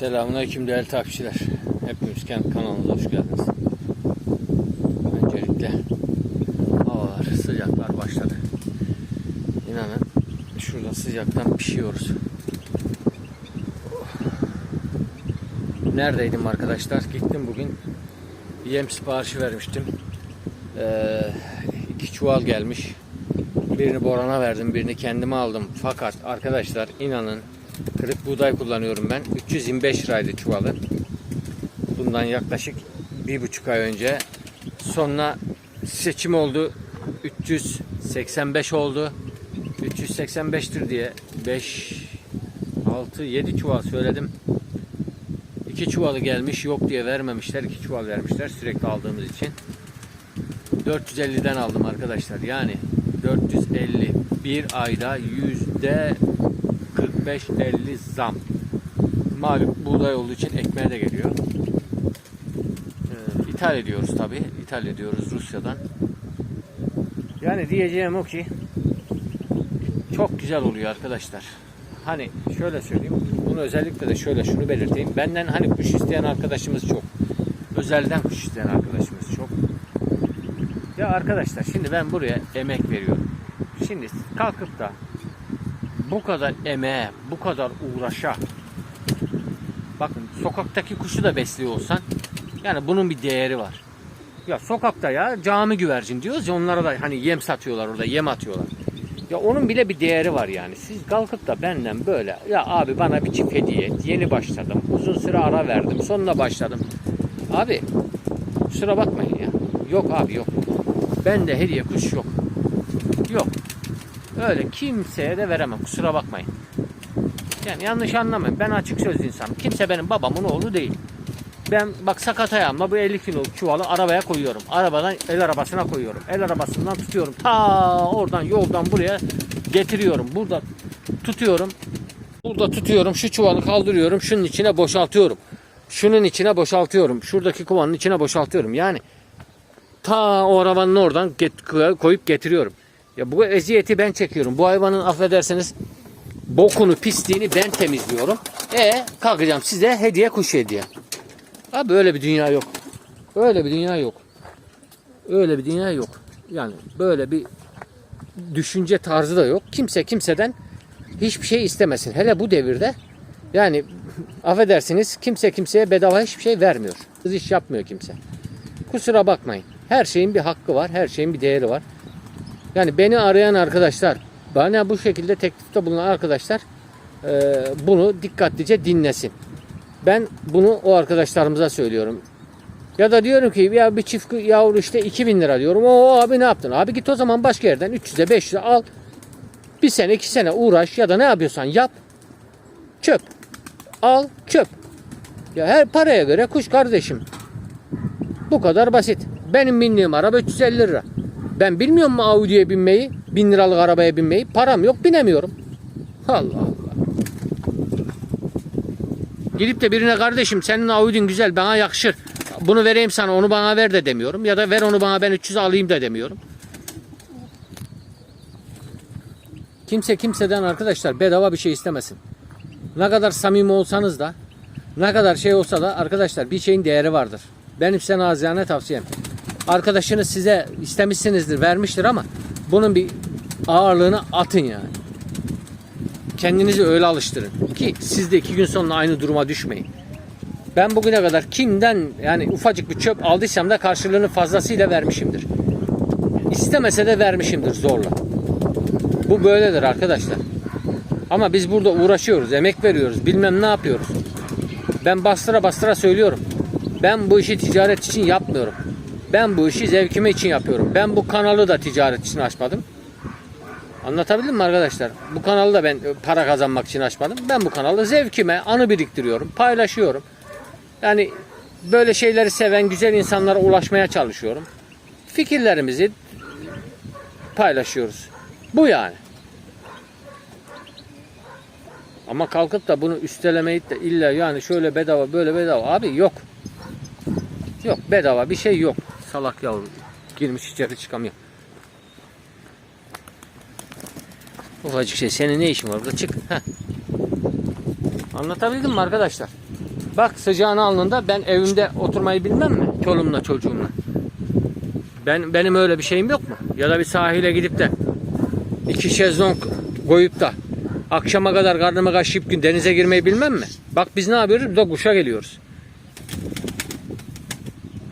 Selamünaleyküm değerli takipçiler. Hepiniz kendi kanalımıza hoş geldiniz. Öncelikle havalar, sıcaklar başladı. İnanın şurada sıcaktan pişiyoruz. Neredeydim arkadaşlar? Gittim bugün. Bir yem siparişi vermiştim. Ee, iki çuval gelmiş. Birini Boran'a verdim, birini kendime aldım. Fakat arkadaşlar inanın kırık buğday kullanıyorum ben. 325 liraydı çuvalı. Bundan yaklaşık bir buçuk ay önce. Sonra seçim oldu. 385 oldu. 385'tir diye 5 6 7 çuval söyledim. 2 çuvalı gelmiş yok diye vermemişler. 2 çuval vermişler sürekli aldığımız için. 450'den aldım arkadaşlar. Yani 450 bir ayda yüzde 45-50 zam. Malum buğday olduğu için ekmeğe de geliyor. Ee, ithal ediyoruz tabi. İthal ediyoruz Rusya'dan. Yani diyeceğim o ki çok güzel oluyor arkadaşlar. Hani şöyle söyleyeyim. Bunu özellikle de şöyle şunu belirteyim. Benden hani kuş isteyen arkadaşımız çok. Özelden kuş isteyen arkadaşımız çok. Ya arkadaşlar şimdi ben buraya emek veriyorum. Şimdi kalkıp da bu kadar emeğe, bu kadar uğraşa bakın sokaktaki kuşu da besliyor olsan yani bunun bir değeri var. Ya sokakta ya cami güvercin diyoruz ya onlara da hani yem satıyorlar orada yem atıyorlar. Ya onun bile bir değeri var yani. Siz kalkıp da benden böyle ya abi bana bir çift hediye et. Yeni başladım. Uzun süre ara verdim. Sonuna başladım. Abi kusura bakmayın ya. Yok abi yok. Bende hediye kuş yok. Yok. Öyle kimseye de veremem. Kusura bakmayın. Yani yanlış anlamayın. Ben açık sözlü insanım. Kimse benim babamın oğlu değil. Ben bak sakat ayağımla bu 50 kiloluk çuvalı arabaya koyuyorum. Arabadan el arabasına koyuyorum. El arabasından tutuyorum. Ta oradan yoldan buraya getiriyorum. Burada tutuyorum. Burada tutuyorum. Şu çuvalı kaldırıyorum. Şunun içine boşaltıyorum. Şunun içine boşaltıyorum. Şuradaki kovanın içine boşaltıyorum. Yani ta o arabanın oradan get- koyup getiriyorum. Ya bu eziyeti ben çekiyorum. Bu hayvanın affedersiniz bokunu, pisliğini ben temizliyorum. E kalkacağım size hediye kuş hediye. Abi böyle bir dünya yok. Öyle bir dünya yok. Öyle bir dünya yok. Yani böyle bir düşünce tarzı da yok. Kimse kimseden hiçbir şey istemesin. Hele bu devirde yani affedersiniz kimse kimseye bedava hiçbir şey vermiyor. Kız iş yapmıyor kimse. Kusura bakmayın. Her şeyin bir hakkı var. Her şeyin bir değeri var. Yani beni arayan arkadaşlar, bana bu şekilde teklifte bulunan arkadaşlar e, bunu dikkatlice dinlesin. Ben bunu o arkadaşlarımıza söylüyorum. Ya da diyorum ki ya bir çift yavru işte 2000 lira diyorum. O abi ne yaptın? Abi git o zaman başka yerden 300'e 500'e al. Bir sene iki sene uğraş ya da ne yapıyorsan yap. Çöp. Al çöp. Ya her paraya göre kuş kardeşim. Bu kadar basit. Benim bindiğim araba 350 lira. Ben bilmiyor mu Audi'ye binmeyi? Bin liralık arabaya binmeyi. Param yok binemiyorum. Allah Allah. Gidip de birine kardeşim senin Audi'nin güzel bana yakışır. Bunu vereyim sana onu bana ver de demiyorum. Ya da ver onu bana ben 300 alayım da demiyorum. Kimse kimseden arkadaşlar bedava bir şey istemesin. Ne kadar samimi olsanız da ne kadar şey olsa da arkadaşlar bir şeyin değeri vardır. Benim size naziyane tavsiyem. Arkadaşınız size istemişsinizdir, vermiştir ama bunun bir ağırlığını atın yani. Kendinizi öyle alıştırın ki siz de iki gün sonra aynı duruma düşmeyin. Ben bugüne kadar kimden yani ufacık bir çöp aldıysam da karşılığını fazlasıyla vermişimdir. İstemese de vermişimdir zorla. Bu böyledir arkadaşlar. Ama biz burada uğraşıyoruz, emek veriyoruz, bilmem ne yapıyoruz. Ben bastıra bastıra söylüyorum. Ben bu işi ticaret için yapmıyorum. Ben bu işi zevkime için yapıyorum. Ben bu kanalı da ticaret için açmadım. Anlatabildim mi arkadaşlar? Bu kanalı da ben para kazanmak için açmadım. Ben bu kanalı zevkime anı biriktiriyorum, paylaşıyorum. Yani böyle şeyleri seven güzel insanlara ulaşmaya çalışıyorum. Fikirlerimizi paylaşıyoruz. Bu yani. Ama kalkıp da bunu üstelemeyip de illa yani şöyle bedava böyle bedava abi yok. Yok bedava bir şey yok. Salak yavru girmiş içeri çıkamıyor. Ufacık şey senin ne işin var burada çık. Heh. Anlatabildim mi arkadaşlar? Bak sıcağını alnında ben evimde oturmayı bilmem mi? Çoluğumla çocuğumla. Ben benim öyle bir şeyim yok mu? Ya da bir sahile gidip de iki şezlong koyup da akşama kadar karnımı kaşıyıp gün denize girmeyi bilmem mi? Bak biz ne yapıyoruz? De kuşa geliyoruz.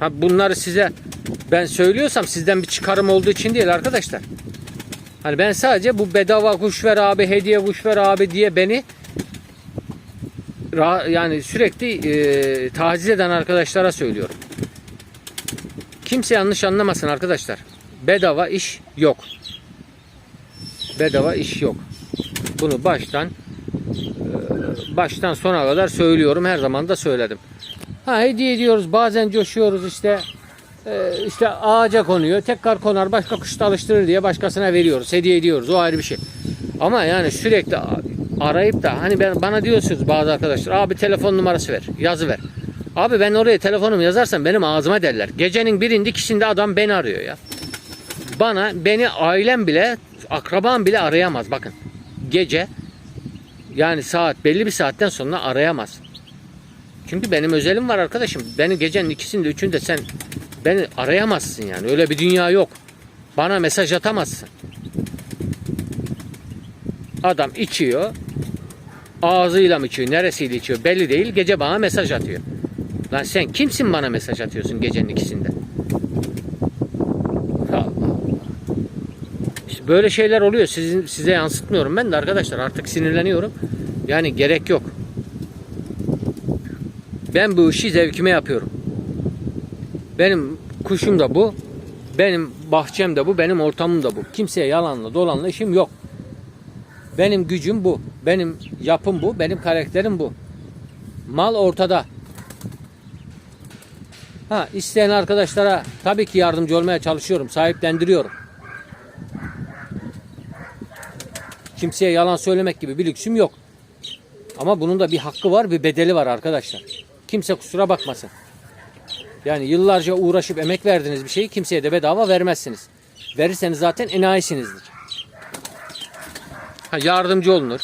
Ha bunları size ben söylüyorsam sizden bir çıkarım olduğu için değil arkadaşlar. Hani ben sadece bu bedava kuş ver abi, hediye kuş ver abi diye beni yani sürekli e, taciz eden arkadaşlara söylüyorum. Kimse yanlış anlamasın arkadaşlar. Bedava iş yok. Bedava iş yok. Bunu baştan e, baştan sona kadar söylüyorum. Her zaman da söyledim. Ha hediye ediyoruz. Bazen coşuyoruz işte. E, işte ağaca konuyor. Tekrar konar başka kuş da alıştırır diye başkasına veriyoruz. Hediye ediyoruz. O ayrı bir şey. Ama yani sürekli arayıp da hani ben bana diyorsunuz bazı arkadaşlar abi telefon numarası ver. Yazı ver. Abi ben oraya telefonumu yazarsam benim ağzıma derler. Gecenin birinde ikisinde adam beni arıyor ya. Bana beni ailem bile akrabam bile arayamaz bakın. Gece yani saat belli bir saatten sonra arayamaz. Çünkü benim özelim var arkadaşım. Beni gecenin ikisinde üçünde sen beni arayamazsın yani. Öyle bir dünya yok. Bana mesaj atamazsın. Adam içiyor. Ağzıyla mı içiyor, neresiyle içiyor belli değil. Gece bana mesaj atıyor. Lan sen kimsin bana mesaj atıyorsun gecenin ikisinde? Böyle şeyler oluyor. Sizin, size yansıtmıyorum ben de arkadaşlar. Artık sinirleniyorum. Yani gerek yok. Ben bu işi zevkime yapıyorum. Benim kuşum da bu. Benim bahçem de bu. Benim ortamım da bu. Kimseye yalanla dolanla işim yok. Benim gücüm bu. Benim yapım bu. Benim karakterim bu. Mal ortada. Ha isteyen arkadaşlara tabii ki yardımcı olmaya çalışıyorum. Sahiplendiriyorum. Kimseye yalan söylemek gibi bir lüksüm yok. Ama bunun da bir hakkı var, bir bedeli var arkadaşlar. Kimse kusura bakmasın. Yani yıllarca uğraşıp emek verdiğiniz bir şeyi kimseye de bedava vermezsiniz. Verirseniz zaten enayisinizdir. Ha, yardımcı olunur.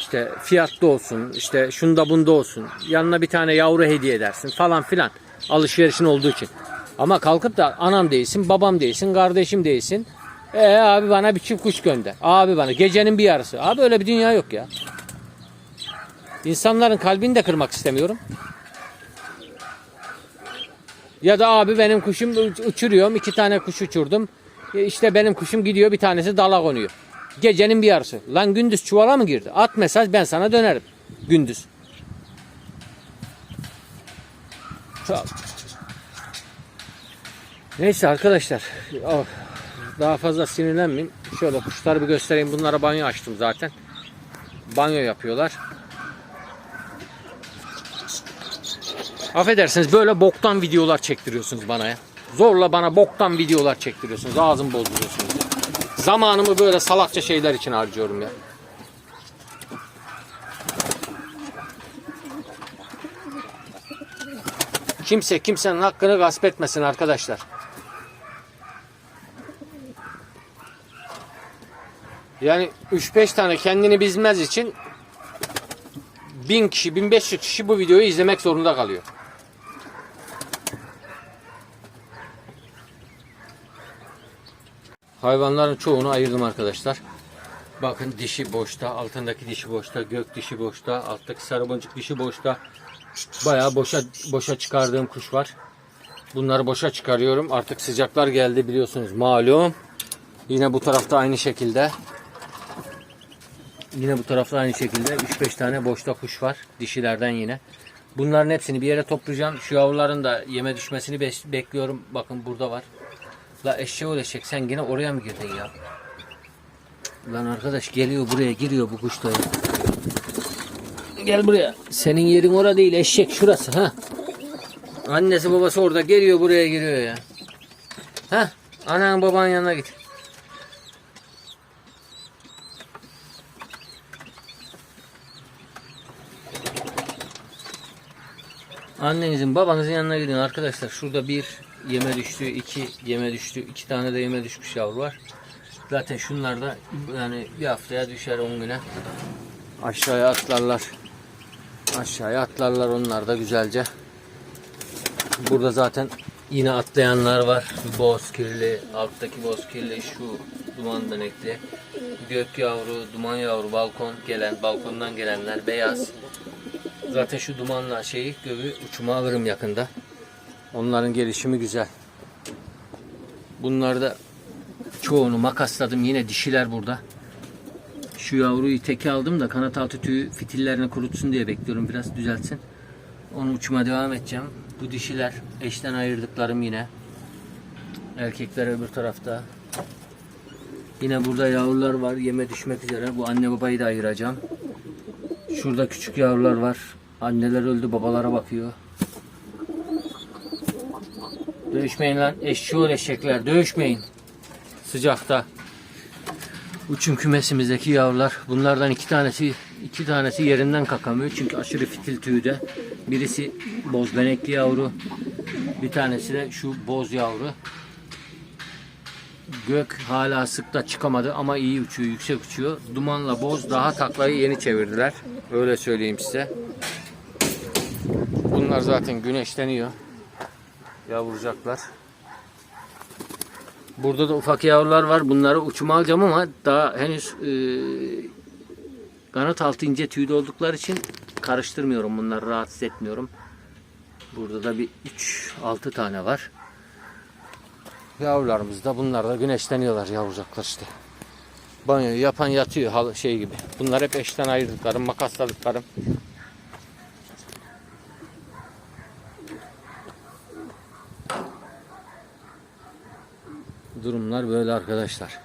İşte fiyatlı olsun, işte şunda bunda olsun. Yanına bir tane yavru hediye edersin falan filan. Alışverişin olduğu için. Ama kalkıp da anam değilsin, babam değilsin, kardeşim değilsin. E abi bana bir çift kuş gönder. Abi bana gecenin bir yarısı. Abi öyle bir dünya yok ya. İnsanların kalbini de kırmak istemiyorum. Ya da abi benim kuşum uç- uçuruyorum. iki tane kuş uçurdum. E işte benim kuşum gidiyor bir tanesi dala konuyor. Gecenin bir yarısı. Lan gündüz çuvala mı girdi? At mesaj ben sana dönerim. Gündüz. Neyse arkadaşlar. Oh, daha fazla sinirlenmeyeyim. Şöyle kuşları bir göstereyim. Bunlara banyo açtım zaten. Banyo yapıyorlar. Affedersiniz böyle boktan videolar çektiriyorsunuz bana ya. Zorla bana boktan videolar çektiriyorsunuz. Ağzımı bozduruyorsunuz. Zamanımı böyle salakça şeyler için harcıyorum ya. Kimse kimsenin hakkını gasp etmesin arkadaşlar. Yani 3-5 tane kendini bilmez için 1000 kişi, 1500 kişi bu videoyu izlemek zorunda kalıyor. Hayvanların çoğunu ayırdım arkadaşlar. Bakın dişi boşta, altındaki dişi boşta, gök dişi boşta, alttaki sarı boncuk dişi boşta. Bayağı boşa boşa çıkardığım kuş var. Bunları boşa çıkarıyorum. Artık sıcaklar geldi biliyorsunuz malum. Yine bu tarafta aynı şekilde. Yine bu tarafta aynı şekilde 3-5 tane boşta kuş var. Dişilerden yine. Bunların hepsini bir yere toplayacağım. Şu yavruların da yeme düşmesini bekliyorum. Bakın burada var. La eşeğe eşek sen yine oraya mı girdin ya? Lan arkadaş geliyor buraya giriyor bu kuş da ya. Gel buraya. Senin yerin orada değil eşek şurası ha. Annesi babası orada geliyor buraya giriyor ya. Ha? Anan baban yanına git. Annenizin babanızın yanına gidin arkadaşlar. Şurada bir yeme düştü, iki yeme düştü, iki tane de yeme düşmüş yavru var. Zaten şunlar da yani bir haftaya düşer on güne. Aşağıya atlarlar. Aşağıya atlarlar onlar da güzelce. Burada zaten yine atlayanlar var. Boz kirli, alttaki boz kirli, şu duman denekli. Gök yavru, duman yavru, balkon gelen, balkondan gelenler beyaz. Zaten şu dumanla şeyi göğü uçuma alırım yakında. Onların gelişimi güzel. Bunlarda çoğunu makasladım. Yine dişiler burada. Şu yavruyu teke aldım da kanat altı tüyü fitillerini kurutsun diye bekliyorum. Biraz düzeltsin. Onu uçuma devam edeceğim. Bu dişiler eşten ayırdıklarım yine. Erkekler öbür tarafta. Yine burada yavrular var. Yeme düşmek üzere. Bu anne babayı da ayıracağım. Şurada küçük yavrular var. Anneler öldü. Babalara bakıyor. Dövüşmeyin lan. Eşşoğlu eşekler. Dövüşmeyin. Sıcakta. Uçum kümesimizdeki yavrular. Bunlardan iki tanesi iki tanesi yerinden kakamıyor. Çünkü aşırı fitil tüyde. Birisi boz benekli yavru. Bir tanesi de şu boz yavru. Gök hala sıkta çıkamadı ama iyi uçuyor, yüksek uçuyor. Dumanla boz daha taklayı yeni çevirdiler. Öyle söyleyeyim size. Bunlar zaten güneşleniyor. Yavrucaklar. Burada da ufak yavrular var. Bunları uçuma alacağım ama daha henüz e, kanat altı ince tüylü oldukları için karıştırmıyorum. Bunları rahatsız etmiyorum. Burada da bir 3-6 tane var. Yavrularımız da bunlar da güneşleniyorlar yavrucaklar işte. Banyoyu yapan yatıyor şey gibi. Bunlar hep eşten ayırdıklarım, makasladıklarım. Durumlar böyle arkadaşlar.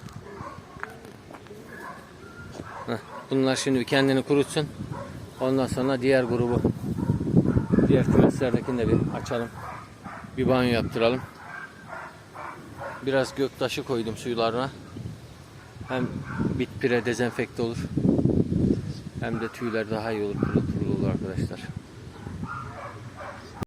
Bunlar şimdi kendini kurutsun. Ondan sonra diğer grubu diğer kümeslerdekini de bir açalım. Bir banyo yaptıralım. Biraz göktaşı koydum suylarına. Hem bit pire dezenfekte olur. Hem de tüyler daha iyi olur,